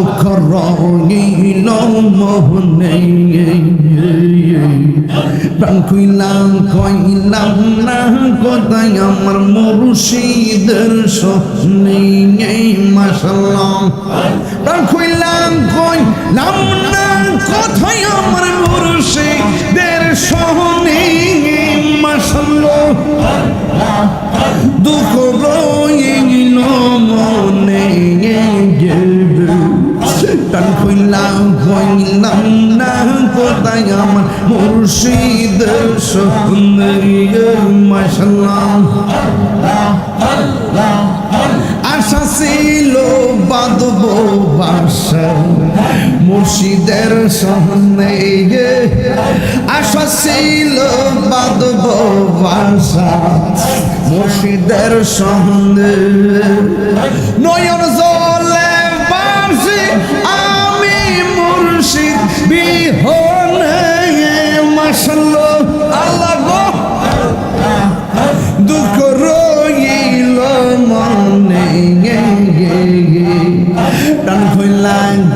দুঃখ রঙিল মোহনে প্রাণ কইলাম কইলাম না কোথায় আমার মুর্শিদের স্বপ্নে মাসাল্লাহ প্রাণ কইলাম কইলাম কইলাম কইলাম না কোথায় আমার মুর্শিদ সুন্দর মাসাল্লাহ আশা ছিল বাদব বাসা, মুর্শিদের সহনে আশা ছিল বাদব বাসা, মুর্শিদের সহনে নয়ন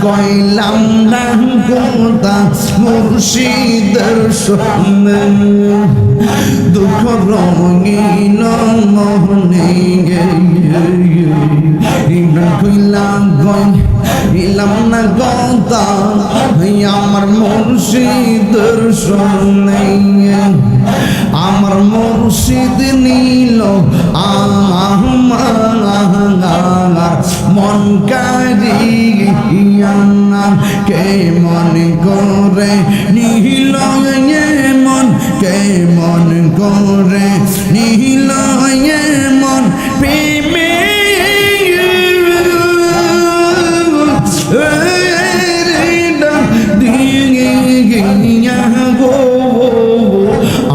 কইলাম না কোথা মুর্শিদের সামনে দুঃখ রঙিল মনে কইলাম কইলাম না কথা আমার মুর্শিদের সামনে আমার মুর্শিদ নীল আমার মন কারিয়া কে মন করে? নীল মন, কে মন করে? নীল মন, প্রেমে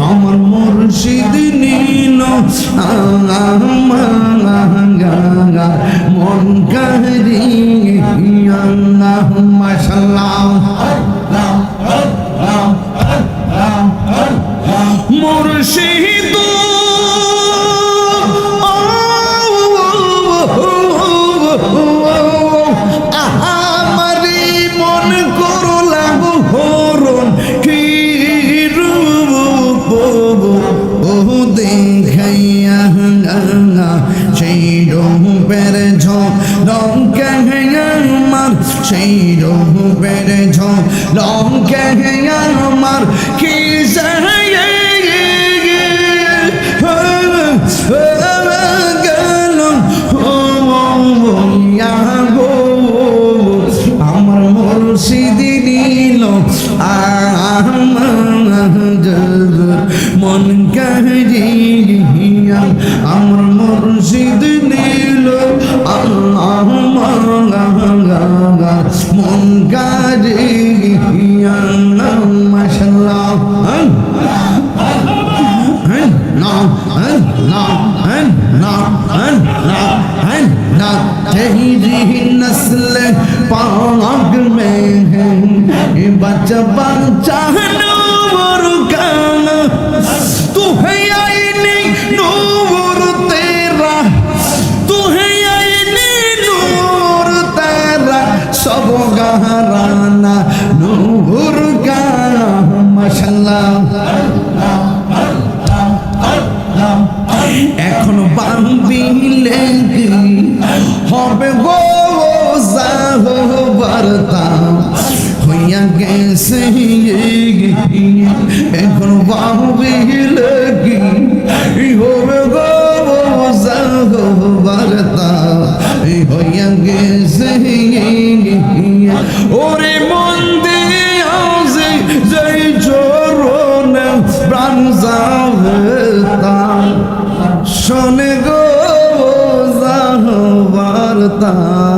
আমার মুর্শিদ নীল মন সেই রূপের ঝলঙ্কে আমার কি আমার মুর্শিদি নীল মন কাহিয়া আমার মুর্শিদ নীল نسل پاگ میں ہے بچ بچہ বান্দিলে কি হবে গো বার্তা। হইয়া গেছে এখন বান্দিলে কি হবে かな